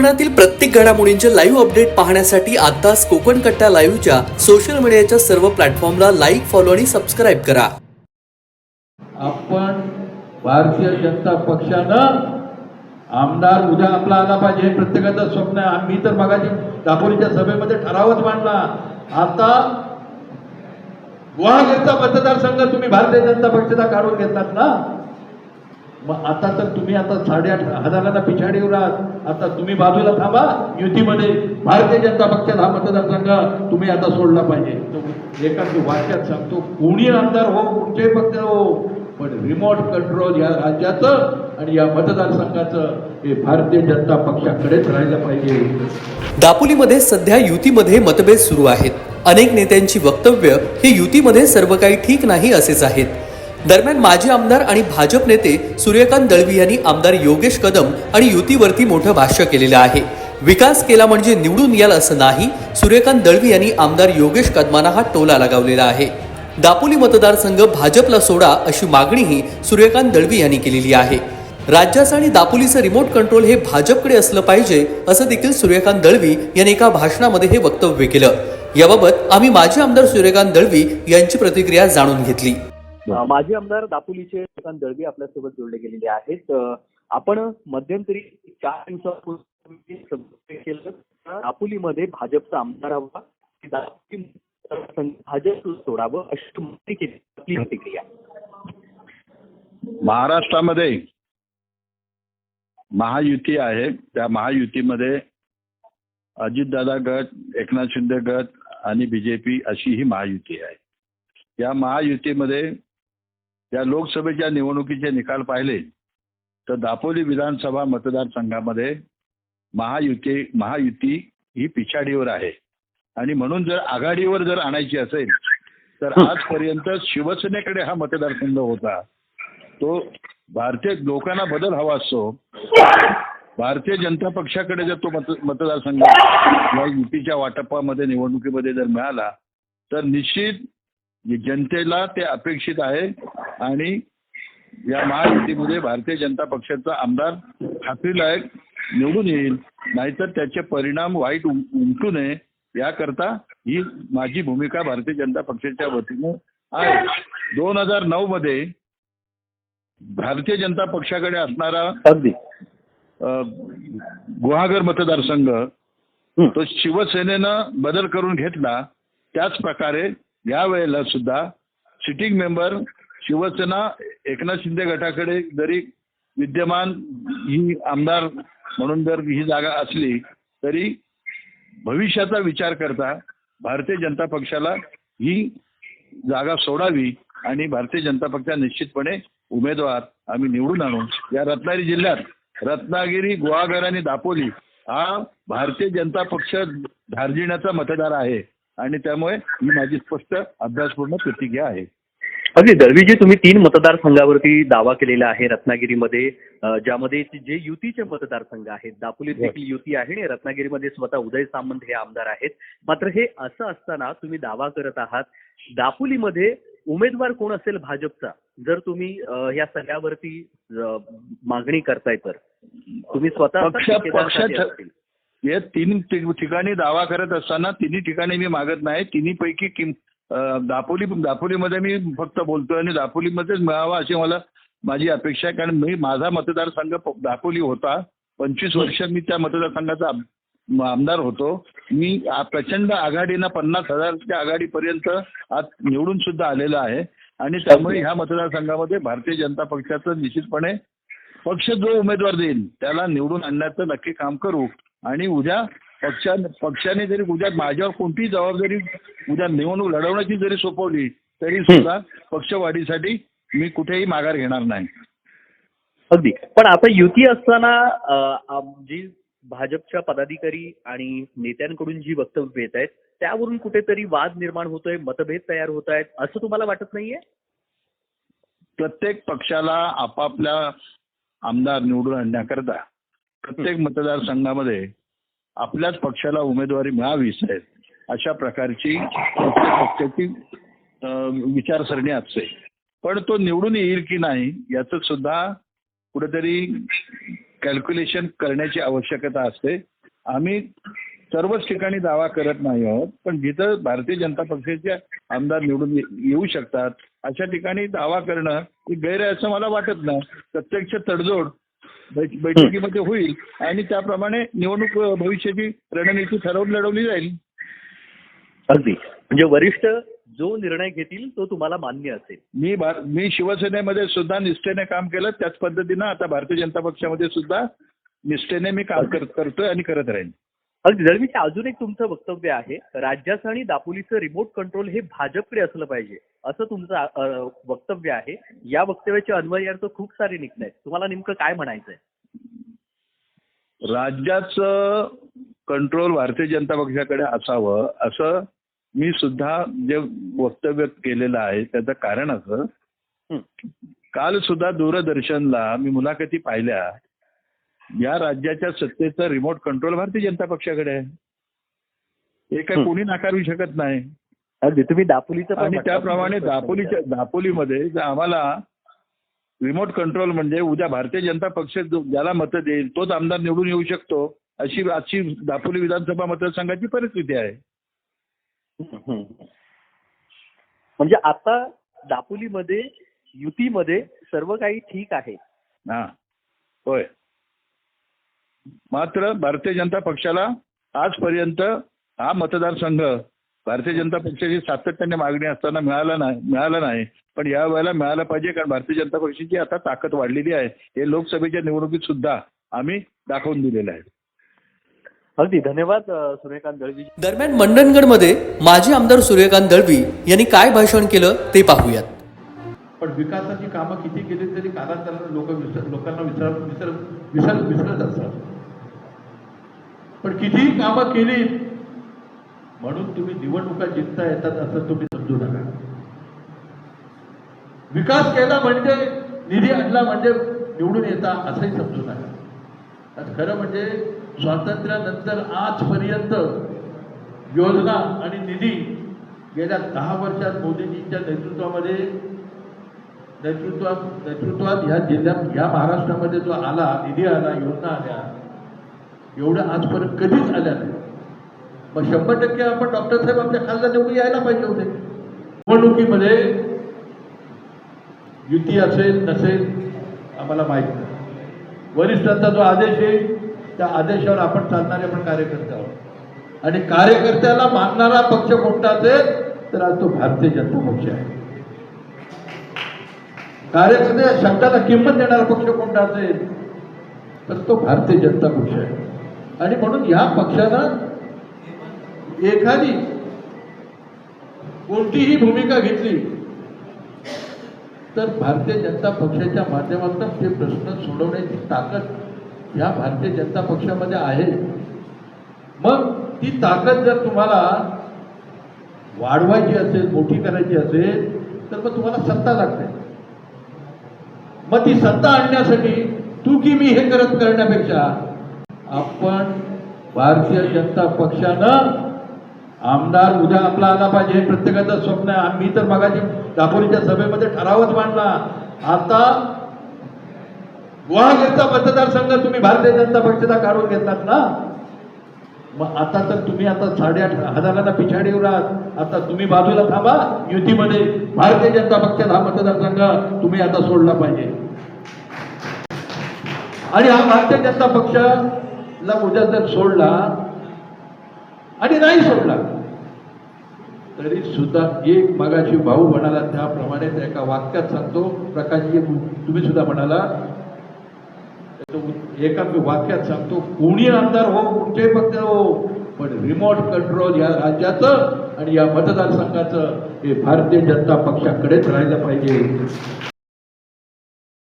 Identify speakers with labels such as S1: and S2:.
S1: कोकणातील प्रत्येक घडामोडींचे लाईव्ह अपडेट पाहण्यासाठी आताच कोकण कट्टा लाईव्हच्या सोशल मीडियाच्या सर्व प्लॅटफॉर्मला लाईक फॉलो आणि सबस्क्राईब करा.
S2: आपण भारतीय जनता पक्षानं आमदार उद्या आपला आला पाहिजे हे प्रत्येकाचं स्वप्न आहे. आम्ही तर मगाची दापोलीच्या सभेमध्ये ठरावच मांडला. आता गुवाहाटीचा मतदारसंघ तुम्ही भारतीय जनता पक्षाचा काढून घेतलात ना? मग आता तर तुम्ही आता साडेआठ हजाराला पिछाडीवर आहात. आता तुम्ही बाजूला थांबा. युतीमध्ये भारतीय जनता पक्षात हा मतदारसंघ तुम्ही आता सोडला पाहिजे. तो वाक्यात सांगतो कोणी आमदार हो कुठच्याही पक्ष हो पण रिमोट कंट्रोल या राज्याचं आणि या मतदारसंघाचं हे भारतीय जनता पक्षाकडेच राहिलं पाहिजे.
S1: दापोलीमध्ये सध्या युतीमध्ये मतभेद सुरू आहेत. अनेक नेत्यांची वक्तव्य हे युतीमध्ये सर्व काही ठीक नाही असेच आहेत. दरम्यान माजी आमदार आणि भाजप नेते सूर्यकांत दळवी यांनी आमदार योगेश कदम आणि युतीवरती मोठं भाष्य केलेलं आहे. विकास केला म्हणजे निवडून याल असं नाही सूर्यकांत दळवी यांनी आमदार योगेश कदमांना हा टोला लगावलेला आहे. दापोली मतदारसंघ भाजपला सोडा अशी मागणीही सूर्यकांत दळवी यांनी केलेली आहे. राज्याचं आणि दापोलीचं रिमोट कंट्रोल हे भाजपकडे असलं पाहिजे असं देखील सूर्यकांत दळवी यांनी एका भाषणामध्ये हे वक्तव्य केलं. याबाबत आम्ही माजी आमदार सूर्यकांत दळवी यांची प्रतिक्रिया जाणून घेतली.
S3: माजी आमदार दापोलीचे श्रीकांत दळवी आपल्यासोबत जोडले गेलेले आहेत. आपण मध्यंतरी चार दिवसापूर्वी केलं. दापोलीमध्ये भाजपचा आमदार हवा. भाजप सोडावं अशी मागणी केली. आपली प्रतिक्रिया.
S4: महाराष्ट्रामध्ये महायुती आहे. त्या महायुतीमध्ये अजितदादा गट एकनाथ शिंदे गट आणि बीजेपी अशी ही महायुती आहे. या महायुतीमध्ये या लोकसभेच्या निवडणुकीचे निकाल पाहिले तर दापोली विधानसभा मतदारसंघामध्ये महायुती महायुती ही पिछाडीवर आहे. आणि म्हणून जर आघाडीवर जर आणायची असेल तर आजपर्यंत शिवसेनेकडे हा मतदारसंघ होता. तो भारतीय लोकांना बदल हवा असतो. भारतीय जनता पक्षाकडे जर तो मत मतदारसंघ या युतीच्या वाटपामध्ये निवडणुकीमध्ये जर मिळाला तर निश्चित जनतेला ते अपेक्षित आहे. आणि या महायुतीमध्ये भारतीय जनता पक्षाचा आमदार खात्रीलायक निवडून येईल. नाहीतर त्याचे परिणाम वाईट उम- उमटू नये. याकरता ही माझी भूमिका भारतीय जनता पक्षाच्या वतीनं आहे. दोन हजार नऊ मध्ये भारतीय जनता पक्षाकडे असणारा
S3: अगदी.
S4: गुहागर मतदारसंघ तो शिवसेनेनं बदल करून घेतला. त्याच प्रकारे यावेळेला सुद्धा सिटिंग मेंबर शिवसेना एकनाथ शिंदे गटाकडे जरी विद्यमान ही आमदार म्हणून जर ही जागा असली तरी भविष्याचा विचार करता भारतीय जनता पक्षाला ही जागा सोडावी आणि भारतीय जनता पक्षा निश्चितपणे उमेदवार आम्ही निवडून आणू. या रत्नागिरी जिल्ह्यात रत्नागिरी गुहागर आणि दापोली हा भारतीय जनता पक्ष धार्जिण्याचा मतदार आहे आणि त्यामुळे ही माझी स्पष्ट अभ्यासपूर्ण प्रतिक्रिया आहे.
S3: अगदी दळवीजी तुम्ही तीन मतदारसंघावरती दावा केलेला आहे रत्नागिरीमध्ये ज्यामध्ये जे युतीचे मतदारसंघ आहेत दापोलीत देखील युती आहे आणि रत्नागिरीमध्ये स्वतः उदय सामंत हे आमदार आहेत. मात्र हे असं असताना तुम्ही दावा करत आहात दापोलीमध्ये उमेदवार कोण असेल भाजपचा? जर तुम्ही या सगळ्यावरती मागणी करताय तर. तुम्ही स्वतः.
S4: हे तीन ठिक- ठिकाणी दावा करत असताना तिन्ही ठिकाणी मी मागत नाही. तिन्ही पैकी दापोली दापोलीमध्ये मी फक्त बोलतोय आणि दापोलीमध्येच मिळावा अशी मला माझी अपेक्षा आहे. कारण मी माझा मतदारसंघ दापोली होता. पंचवीस वर्ष मी त्या मतदारसंघाचा आम- आमदार होतो. मी प्रचंड आघाडीनं पन्नास हजारच्या आघाडीपर्यंत आज निवडून सुद्धा आलेलं आहे. आणि त्यामुळे ह्या मतदारसंघामध्ये भारतीय जनता पक्षाचं निश्चितपणे पक्ष जो उमेदवार देईल त्याला निवडून आणण्याचं नक्की काम करू. आणि उद्या पक्षा पक्षाने जरी उद्या माझ्यावर कोणतीही जबाबदारी उद्या निवडणूक लढवण्याची जरी सोपवली तरी सुद्धा पक्षवाढीसाठी मी कुठेही माघार घेणार नाही.
S3: अगदी. पण आता युती असताना जी भाजपच्या पदाधिकारी आणि नेत्यांकडून जी वक्तव्य येत आहेत त्यावरून कुठेतरी वाद निर्माण होतोय मतभेद तयार होत आहेत असं तुम्हाला वाटत नाहीये?
S4: प्रत्येक पक्षाला आपापल्या आमदार निवडून आणण्याकरता प्रत्येक मतदारसंघामध्ये आपल्याच पक्षाला उमेदवारी मिळावी साहेब अशा प्रकारची पक्षाची विचारसरणी असते. पण तो निवडून येईल की नाही याचं सुद्धा कुठेतरी कॅल्क्युलेशन करण्याची आवश्यकता असते. आम्ही सर्वच ठिकाणी दावा करत नाही आहोत पण जिथं भारतीय जनता पक्षाचे आमदार निवडून येऊ शकतात अशा ठिकाणी दावा करणं हे गैर आहे असं मला वाटत नाही. प्रत्यक्ष तडजोड बैठकीमध्ये होईल आणि त्याप्रमाणे निवडणूक भविष्याची रणनीती ठरवून लढवली जाईल.
S3: अगदी. म्हणजे वरिष्ठ जो निर्णय घेतील तो तुम्हाला मान्य असेल.
S4: मी मी शिवसेनेमध्ये सुद्धा निष्ठेने काम केलं. त्याच पद्धतीनं आता भारतीय जनता पक्षामध्ये सुद्धा निष्ठेने मी काम कर- करतोय आणि करत राहीन.
S3: अगदी दळवीचे अजून एक तुमचं वक्तव्य आहे राज्याचं आणि दापोलीचं रिमोट कंट्रोल हे भाजपकडे असलं पाहिजे असं तुमचं वक्तव्य आहे. या वक्तव्याचे अन्वयार्थ खूप सारे निघत आहेत तुम्हाला नेमकं काय म्हणायचंय?
S4: राज्याचं कंट्रोल भारतीय जनता पक्षाकडे असावं असं मी सुद्धा जे वक्तव्य केलेलं आहे त्याचं कारण असं. काल सुद्धा दूरदर्शनला मी मुलाखती पाहिल्या या राज्याच्या सत्तेचं रिमोट कंट्रोल भारतीय जनता पक्षाकडे आहे. हे काय. कोणी नाकारू शकत नाही.
S3: तुम्ही दापोलीचं
S4: आणि. त्याप्रमाणे दापोलीच्या दापोलीमध्ये जर आम्हाला रिमोट कंट्रोल म्हणजे उद्या भारतीय जनता पक्ष ज्याला मतं देईल तोच आमदार निवडून येऊ शकतो अशी आजची दापोली विधानसभा मतदारसंघाची परिस्थिती आहे.
S3: म्हणजे आता दापोलीमध्ये युतीमध्ये सर्व काही ठीक आहे.
S4: हा. होय. मात्र भारतीय जनता पक्षाला आजपर्यंत हा मतदारसंघ भारतीय जनता पक्षाची सातत्याने मागणी असताना मिळाला नाही मिळाला नाही. पण या वेळेला मिळालं पाहिजे कारण भारतीय जनता पक्षाची आता ताकद वाढलेली आहे. हे लोकसभेच्या निवडणुकीत सुद्धा आम्ही दाखवून दिलेलं आहे.
S3: अगदी धन्यवाद सूर्यकांत दळवी.
S1: दरम्यान मंडणगडमध्ये माजी आमदार सूर्यकांत दळवी यांनी काय भाषण केलं ते पाहूयात.
S2: पण विकासाची कामं किती केली तरी कालांतराने लोक विसर लोकांना विसर विसर विसर विसरत असतात. पण कितीही कामं केली म्हणून तुम्ही निवडणुका जिंकता येतात असं तुम्ही समजू नका. विकास केला म्हणजे निधी आणला म्हणजे निवडून येता असंही समजू नका. आज खरं म्हणजे स्वातंत्र्यानंतर आजपर्यंत योजना आणि निधी गेल्या दहा वर्षात मोदीजींच्या नेतृत्वामध्ये नेतृत्वात नेतृत्वात ह्या जिल्ह्यात ह्या महाराष्ट्रामध्ये जो आला निधी आला योजना आल्या एवढं आजपर्यंत कधीच आल्या नाही. मग शंभर टक्के आपण डॉक्टर साहेब आमच्या खासदार निवडून यायला पाहिजे होते. निवडणुकीमध्ये युती असेल नसेल आम्हाला माहीत नाही. वरिष्ठांचा जो आदेश येईल त्या आदेशावर आपण चालणारे आपण कार्यकर्ते आहोत. आणि कार्यकर्त्याला मानणारा पक्ष कोणता असेल तर आज तो भारतीय जनता पक्ष आहे. कार्यकर्ते शब्दाला किंमत देणारा पक्ष कोणता असेल तर तो भारतीय जनता पक्ष आहे. आणि म्हणून या पक्षानं एखादी कोणतीही भूमिका घेतली तर भारतीय जनता पक्षाच्या माध्यमातून ते प्रश्न सोडवण्याची ताकद या भारतीय जनता पक्षामध्ये आहे. मग ती ताकद जर तुम्हाला वाढवायची असेल मोठी करायची असेल तर मग तुम्हाला सत्ता लागते. मग ती सत्ता आणण्यासाठी तू की मी हे करत करण्यापेक्षा आपण भारतीय जनता पक्षानं आमदार उद्या आपला आला पाहिजे हे प्रत्येकाचं स्वप्न आहे. आम्ही तर मगाची दापोलीच्या सभेमध्ये ठरावच मांडला. आता गुहागरचा मतदारसंघ तुम्ही भारतीय जनता पक्षाचा काढून घेतलात ना? मग आता तर तुम्ही आता साडेआठ हजारांना पिछाडीवर आहात. आता तुम्ही बाजूला थांबा. युतीमध्ये भारतीय जनता पक्षात हा मतदारसंघ तुम्ही आता सोडला पाहिजे. आणि हा भारतीय जनता पक्ष ना उद्या जर सोडला आणि नाही सोडला. तरी सुद्धा एक मगाशी भाऊ म्हणाला त्याप्रमाणे त्या एका वाक्यात सांगतो प्रकाशजी तुम्ही सुद्धा म्हणाला एका मी वाक्यात सांगतो कोणी आमदार हो कुठचे पक्ष हो पण रिमोट कंट्रोल या राज्याचं आणि या मतदारसंघाचं हे भारतीय जनता पक्षाकडेच राहिलं पाहिजे.